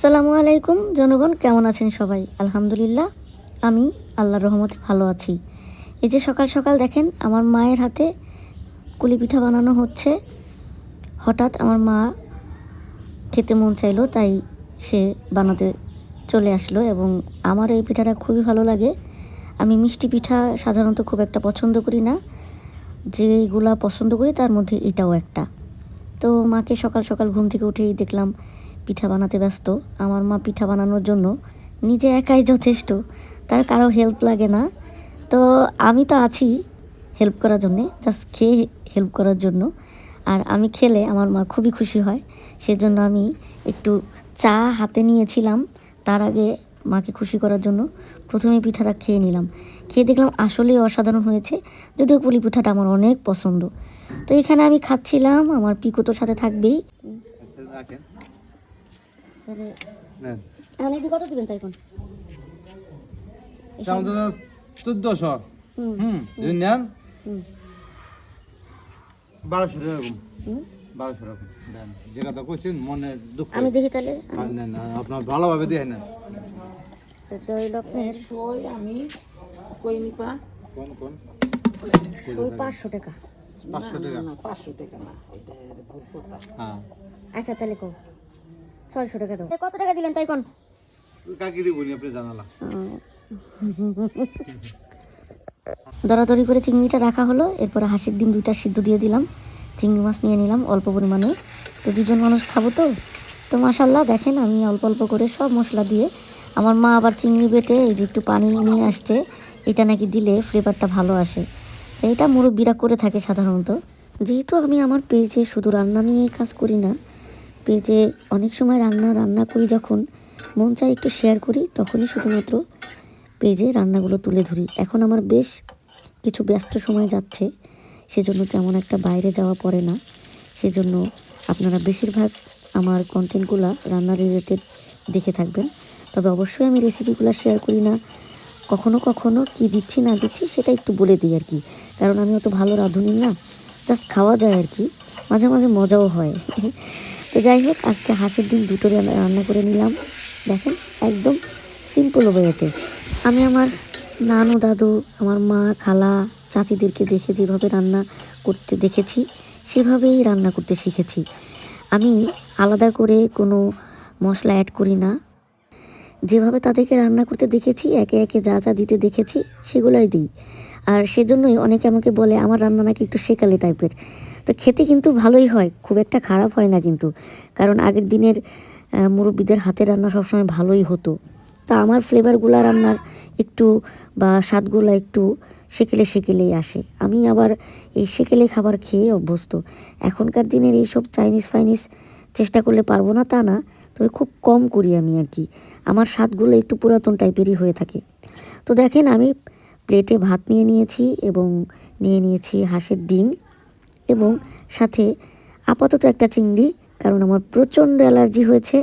সালামু আলাইকুম, জনগণ কেমন আছেন সবাই? আলহামদুলিল্লাহ, আমি আল্লাহর রহমতে ভালো আছি। এই যে সকাল সকাল দেখেন, আমার মায়ের হাতে কুলি পিঠা বানানো হচ্ছে। হঠাৎ আমার মা খেতে মন চাইলো, তাই সে বানাতে চলে আসলো এবং আমার এই পিঠাটা খুবই ভালো লাগে। আমি মিষ্টি পিঠা সাধারণত খুব একটা পছন্দ করি না। যেগুলা পছন্দ করি, তার মধ্যে এটাও একটা। তো মাকে সকাল সকাল ঘুম থেকে উঠেই দেখলাম পিঠা বানাতে ব্যস্ত। আমার মা পিঠা বানানোর জন্য নিজে একাই যথেষ্ট। তার কারও হেল্প লাগে না। তো আমি তো আছি হেল্প করার জন্যে জাস্ট খেয়ে হেল্প করার জন্য। আর আমি খেলে আমার মা খুবই খুশি হয়। সেজন্য আমি একটু চা হাতে নিয়েছিলাম তার আগে মাকে খুশি করার জন্য। প্রথমে পিঠাটা খেয়ে নিলাম। খেয়ে দেখলাম আসলেই অসাধারণ হয়েছে। যদিও পুলি পিঠাটা আমার অনেক পছন্দ। তো এখানে আমি খাচ্ছিলাম, আমার পিকো তোর সাথে থাকবেই আচ্ছা, রাখেন তাহলে নেন এখন এটি কত দিবেন তাই কোন চোদ্দশো। হুম। যদি নেন? বারোশো এরকম। বারোশো এরকম। দেন যে কথা কইছেন মনে দুঃখ আমি দেখি তাহলে। না, আপনার ভালোভাবে নেন। হইল আপনার আমি কই নিপা কোন কোন? ওই পাঁচশো টাকা। পাঁচশো টাকা। না পাঁচশো টাকা না এটা ভুল কথা। হ্যাঁ। আচ্ছা তাহলে কো ছয়শো টাকা দাও। কত টাকা দিলেন তাই কোন? কাকি দিব আপনি জানালা। দরাদরি করে চিংড়িটা রাখা হলো এরপরে হাঁসের ডিম দুইটা সিদ্ধ দিয়ে দিলাম। চিংড়ি মাছ নিয়ে নিলাম অল্প পরিমাণে। তো দুজন মানুষ খাব তো? তো মাসাল্লাহ দেখেন আমি অল্প অল্প করে সব মশলা দিয়ে আমার মা আবার চিংড়ি বেটে এই যে একটু পানি নিয়ে আসছে এটা নাকি দিলে ফ্লেভারটা ভালো আসে। তো এটা মুরব্বীরা করে থাকে সাধারণত। যেহেতু আমি আমার পেজে শুধু রান্না নিয়েই কাজ করি না পেজে অনেক সময় রান্না রান্না করি যখন মন চাই একটু শেয়ার করি, তখনই শুধুমাত্র পেজে রান্নাগুলো তুলে ধরি। এখন আমার বেশ কিছু ব্যস্ত সময় যাচ্ছে, সেজন্য তেমন একটা বাইরে যাওয়া পড়ে না। সেজন্য আপনারা বেশিরভাগ আমার কন্টেন্টগুলো রান্না রিলেটেড দেখে থাকবেন। তবে অবশ্যই আমি রেসিপিগুলো শেয়ার করি না, কখনো কখনো কি দিচ্ছি, না দিচ্ছি, সেটা একটু বলে দিই আর কি। কারণ আমি অত ভালো রাঁধুনি না জাস্ট খাওয়া যায় আর কি। মাঝে মাঝে মজাও হয়। তো যাই হোক, আজকে হাঁসের ডিম দুটো রান্না করে নিলাম। দেখেন, একদম সিম্পল ওয়েতে আমি আমার নানু, দাদু, আমার মা, খালা, চাচিদেরকে দেখে যেভাবে রান্না করতে দেখেছি, সেভাবেই রান্না করতে শিখেছি। আমি আলাদা করে কোনো মশলা অ্যাড করি না। যেভাবে তাদেরকে রান্না করতে দেখেছি, একে একে যা যা দিতে দেখেছি, সেগুলোই দিই। আর সেজন্যই অনেকে আমাকে বলে, আমার রান্না নাকি একটু শেকালে টাইপের তো খেতে কিন্তু ভালোই হয়, খুব একটা খারাপ হয় না কিন্তু। কারণ আগের দিনের মুরব্বিদের হাতের রান্না সবসময় ভালোই হতো। তা আমার ফ্লেভারগুলো রান্নার একটু বা স্বাদগুলা একটু সেকেলে সেকেলেই আসে। আমি আবার এই সেকেলে খাবার খেয়ে অভ্যস্ত। এখনকার দিনের এইসব চাইনিজ ফাইনিজ চেষ্টা করলে পারব না তা না, তবে খুব কম করি আমি আর কি। আমার স্বাদগুলো একটু পুরাতন টাইপেরই হয়ে থাকে। তো দেখেন আমি প্লেটে ভাত নিয়ে নিয়েছি এবং নিয়ে নিয়েছি হাঁসের ডিম। এবং সাথে আপাতত একটা চিংড়ি, কারণ আমার প্রচণ্ড অ্যালার্জি হয়েছে।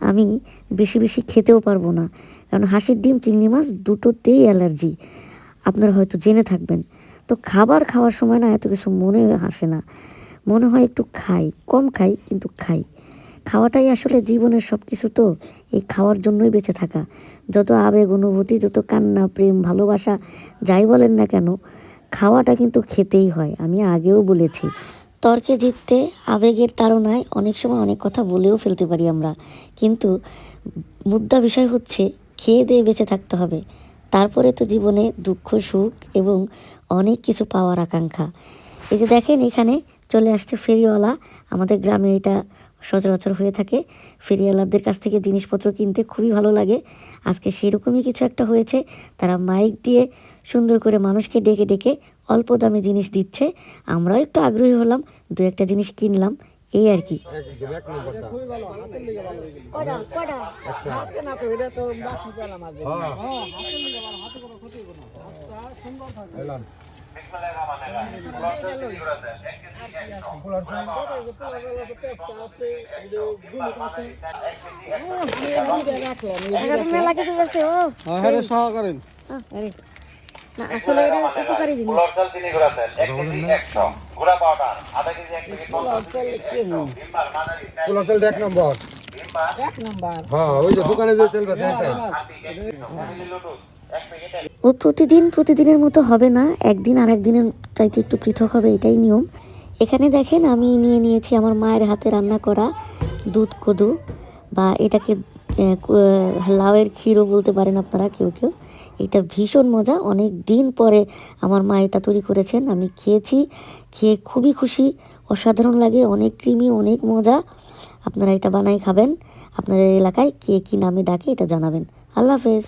আমি বেশি বেশি খেতেও পারব না, কারণ হাঁসের ডিম, চিংড়ি মাছ দুটোতেই অ্যালার্জি। আপনারা হয়তো জেনে থাকবেন। তো খাবার খাওয়ার সময় না এত কিছু মনে আসে না। মনে হয় একটু খাই, কম খাই কিন্তু খাই। খাওয়াটাই আসলে জীবনের সব কিছু তো, এই খাওয়ার জন্যই বেঁচে থাকা। যত আবেগ, অনুভূতি, যত কান্না, প্রেম, ভালোবাসা, যাই বলেন না কেন খাওয়াটা কিন্তু খেতেই হয়, আমি আগেও বলেছি। তর্কে জিততে আবেগের তাড়নায় অনেক সময় অনেক কথা বলেও ফেলতে পারি আমরা। কিন্তু মুদ্রা বিষয় হচ্ছে খেয়ে দিয়ে বেঁচে থাকতে হবে। তারপরে তো জীবনে দুঃখ, সুখ এবং অনেক কিছু পাওয়ার আকাঙ্ক্ষা। এই যে দেখেন এখানে চলে আসছে ফেরিওয়ালা, আমাদের গ্রামে এটা সচরাচর হয়ে থাকে। ফেরিওয়ালাদের কাছ থেকে জিনিসপত্র কিনতে খুবই ভালো লাগে। আজকে সেরকমই কিছু একটা হয়েছে। তারা মাইক দিয়ে সুন্দর করে মানুষকে ডেকে ডেকে অল্প দামে জিনিস দিচ্ছে। আমরাও একটু আগ্রহী হলাম, দু একটা জিনিস কিনলাম, এই আর কি। হাতে মেলা কিছু বলছে ও হ্যাঁ সহ করেন না আসলে এটা উপকারী জিনিস পোলার চাল তিনি ঘোরা তেল এক কেজি একশো ঘোরা পাউডার আধা কেজি এক কেজি পঞ্চাশ কেজি একশো ভিমবার মাদারি পোলার তেল এক নম্বর। এক নাম্বার হ্যাঁ ওই যে দোকানে যে তেল বেচে আছে ও প্রতিদিন, প্রতিদিনের মতো হবে না। একদিন আর একদিনের চাইতে একটু পৃথক হবে এটাই নিয়ম। এখানে দেখেন আমি নিয়ে নিয়েছি আমার মায়ের হাতে রান্না করা দুধ কদু বা এটাকে লাউয়ের ক্ষীরও বলতে পারেন আপনারা কেউ কেউ। এটা ভীষণ মজা। অনেক দিন পরে আমার মা এটা তৈরি করেছেন। আমি খেয়েছি, খেয়ে খুবই খুশি। অসাধারণ লাগে, অনেক ক্রিমি, অনেক মজা। আপনারা এটা বানাই খাবেন। আপনাদের এলাকায় কে কী নামে ডাকে এটা জানাবেন। আল্লাহ হাফেজ।